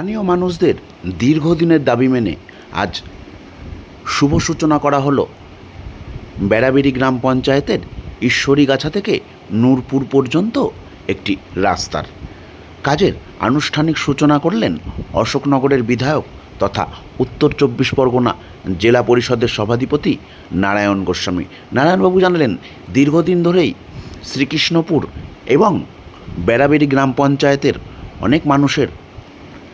স্থানীয় মানুষদের দীর্ঘদিনের দাবি মেনে আজ শুভ সূচনা করা হলো। বেড়াবেড়ি গ্রাম পঞ্চায়েতের ঈশ্বরীগাছা থেকে নূরপুর পর্যন্ত একটি রাস্তার কাজের আনুষ্ঠানিক সূচনা করলেন অশোকনগরের বিধায়ক তথা উত্তর চব্বিশ পরগনা জেলা পরিষদের সভাধিপতি নারায়ণ গোস্বামী। নারায়ণবাবু জানালেন, দীর্ঘদিন ধরেই শ্রীকৃষ্ণপুর এবং বেড়াবেড়ি গ্রাম পঞ্চায়েতের অনেক মানুষের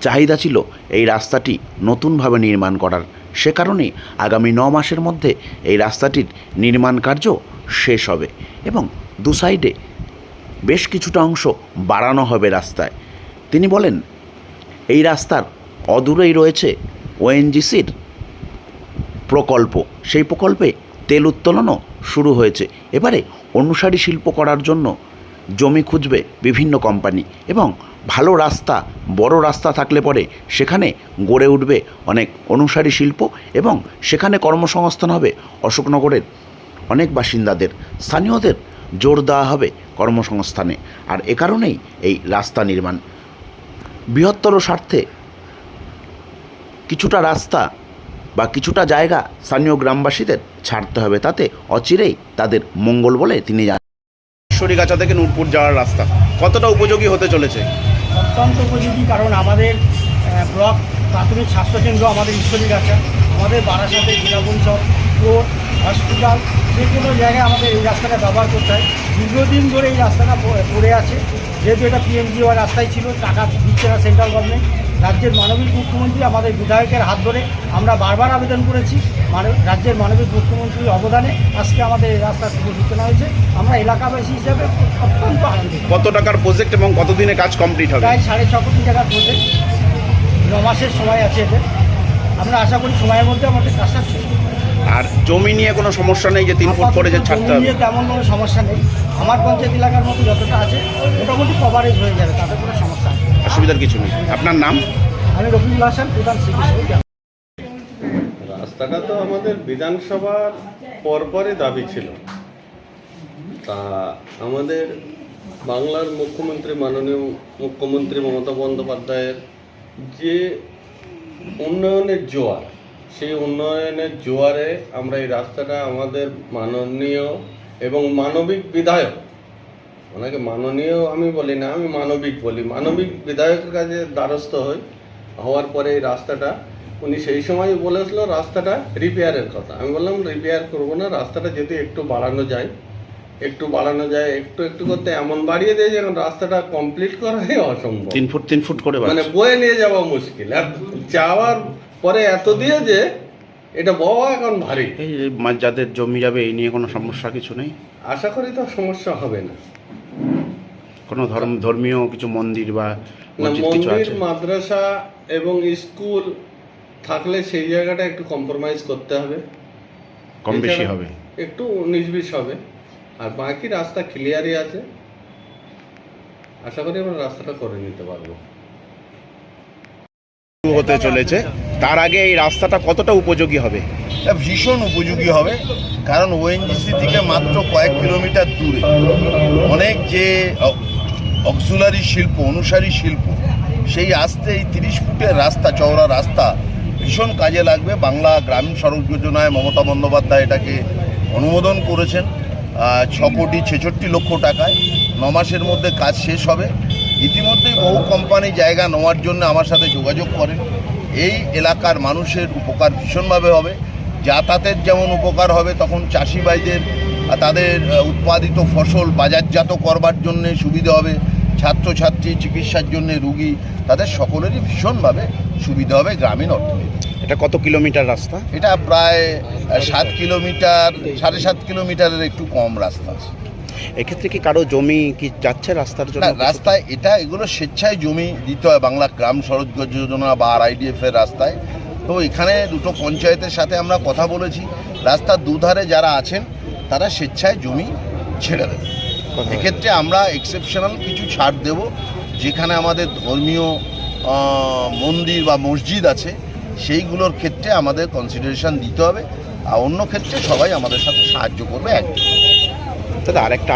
চাহিদা ছিল এই রাস্তাটি নতুনভাবে নির্মাণ করার। সে কারণে আগামী ন মাসের মধ্যে এই রাস্তাটির নির্মাণ কার্য শেষ হবে এবং দু সাইডে বেশ কিছুটা অংশ বাড়ানো হবে রাস্তায়। তিনি বলেন, এই রাস্তার অদূরেই রয়েছে ওএনজিসির প্রকল্প। সেই প্রকল্পে তেল উত্তোলনও শুরু হয়েছে। এবারে অনুসারী শিল্প করার জন্য জমি খুঁজবে বিভিন্ন কোম্পানি এবং ভালো রাস্তা, বড় রাস্তা থাকলে পরে সেখানে গড়ে উঠবে অনেক অনুসারী শিল্প এবং সেখানে কর্মসংস্থান হবে অশোকনগরের অনেক বাসিন্দাদের। স্থানীয়দের জোর দেওয়া হবে কর্মসংস্থানে আর এ কারণেই এই রাস্তা নির্মাণ। বৃহত্তর স্বার্থে কিছুটা রাস্তা বা কিছুটা জায়গা স্থানীয় গ্রামবাসীদের ছাড়তে হবে, তাতে অচিরেই তাদের মঙ্গল বলে তিনি জানান ঈশ্বরীগাছা থেকে নূরপুর যাওয়ার রাস্তা। কতটা উপযোগী হতে চলেছে? অত্যন্ত উপযোগী, কারণ আমাদের ব্লক প্রাথমিক স্বাস্থ্যকেন্দ্র আমাদের ঈশ্বরী গাছা আমাদের বারাসাতে জেলা পরিষদ হসপিটাল, যে কোনো জায়গায় আমাদের এই রাস্তাটা ব্যবহার করতে হয়। দীর্ঘদিন ধরে এই রাস্তাটা পড়ে আছে। যেহেতু এটা পিএমজিওয়াই রাস্তায় ছিল, টাকা দিচ্ছে না সেন্ট্রাল গভর্নমেন্ট। রাজ্যের মানবিক মুখ্যমন্ত্রী আমাদের বিধায়কের হাত ধরে আমরা বারবার আবেদন করেছি মানব- রাজ্যের মানবিক মুখ্যমন্ত্রীর অবদানে আজকে আমাদের এই রাস্তার শুভ সূচনা হয়েছে। আমরা এলাকাবাসী হিসাবে অত্যন্ত আনন্দিত। কত টাকার প্রজেক্ট এবং কতদিনে কাজ কমপ্লিট হবে? প্রায় সাড়ে ছ কোটি টাকার প্রজেক্ট ন মাসের সময় আছে এদের। আমরা আশা করি সময়ের মধ্যে আমাদের কাজটা শেষ আর জমি নিয়ে কোনো সমস্যা নেই যে তিন ফুট করে যে ছাড়তে হবে? নিয়ে তেমন কোনো সমস্যা নেই। আমার পঞ্চায়েত এলাকার মতো যতটা আছে মোটামুটি কভারেজ হয়ে যাবে তাতে কোনো সমস্যা নেই। অসুবিধার কিছু নেই। আপনার নাম? আমি রফিকুল হাসান প্রধান রাস্তাটা তো আমাদের বিধানসভার পরপরই দাবি ছিল। তা আমাদের বাংলার মুখ্যমন্ত্রী মাননীয় মুখ্যমন্ত্রী মমতা বন্দ্যোপাধ্যায়ের যে উন্নয়নের জোয়ার সেই উন্নয়নের জোয়ারে আমরা এই রাস্তাটা আমাদের মাননীয় এবং মানবিক বিধায়ক ওনাকে মাননীয় আমি বলি না আমি মানবিক বলি। মানবিক বিধায়কের কাছে দ্বারস্থ হই। হওয়ার পরে এই রাস্তাটা উনি সেই সময় বলেছিল রাস্তাটা রিপেয়ারের কথা। আমি বললাম রিপেয়ার করব না রাস্তাটা যদি একটু বাড়ানো যায় একটু বাড়ানো যায় একটু একটু করতে এমন বাড়িয়ে দিয়ে যে এখন রাস্তাটা কমপ্লিট করাই অসম্ভব। তিন ফুট তিন ফুট করে মানে বয়ে নিয়ে যাওয়া মুশকিল। আর যাওয়ার পরে এত দিয়ে যে এটা বওয়া এখন ভারী। এই যাদের জমি যাবে এই নিয়ে কোনো সমস্যা কিছু নেই? আশা করি তো সমস্যা হবে না। কোনো ধর্ম ধর্মীয় কিছু মন্দির বা মন্দির মাদ্রাসা এবং স্কুল থাকলে সেই জায়গাটা একটু কম্প্রোমাইজ করতে হবে। কম বেশি হবে। একটু উনিশ বিশ হবে। আর বাকি রাস্তা ক্লিয়ারই আছে। আশা করি আমরা রাস্তাটা করে নিতে পারব। হতে চলেছে। তার আগে এই রাস্তাটা কতটা উপযোগী হবে? ভীষণ উপযোগী হবে, কারণ ওএনজিসি থেকে মাত্র কয়েক কিলোমিটার দূরে। অনেক যে অক্সুলারি শিল্প, অনুসারী শিল্প, সেই আসতে এই তিরিশ ফুটের রাস্তা, চওড়া রাস্তা ভীষণ কাজে লাগবে। বাংলা গ্রামীণ সড়ক যোজনায় মমতা বন্দ্যোপাধ্যায় এটাকে অনুমোদন করেছেন ছ কোটি ছেষট্টি লক্ষ টাকায়। ন মাসের মধ্যে কাজ শেষ হবে। ইতিমধ্যেই বহু কোম্পানি জায়গা নেওয়ার জন্য আমার সাথে যোগাযোগ করেন। এই এলাকার মানুষের উপকার ভীষণভাবে হবে। যাতায়াতের যেমন উপকার হবে তখন চাষি ভাইদের তাদের উৎপাদিত ফসল বাজারজাত করবার জন্যে সুবিধা হবে ছাত্রছাত্রী চিকিৎসার জন্য রুগী তাদের সকলেরই ভীষণভাবে সুবিধা হবে গ্রামীণ অর্থনীতি। এটা কত কিলোমিটার রাস্তা? এটা প্রায় সাত কিলোমিটার সাড়ে সাত কিলোমিটারের একটু কম রাস্তা আছে। এক্ষেত্রে কি কারও জমি কি যাচ্ছে রাস্তার জন্য? রাস্তায় এটা এগুলো স্বেচ্ছায় জমি দিতে হয় বাংলা গ্রাম সড়ক যোজনা বা আর আইডিএফ এর রাস্তায়। তো এখানে দুটো পঞ্চায়েতের সাথে আমরা কথা বলেছি। রাস্তার দুধারে যারা আছেন তারা স্বেচ্ছায় জমি ছেড়ে দেবে এক্ষেত্রে আমরা এক্সেপশনাল কিছু ছাড় দেব যেখানে আমাদের ধর্মীয় মন্দির বা মসজিদ আছে সেইগুলোর ক্ষেত্রে আমাদের কনসিডারেশন দিতে হবে। আর অন্য ক্ষেত্রে সবাই আমাদের সাথে সাহায্য করবে একদম দাদা আরেকটা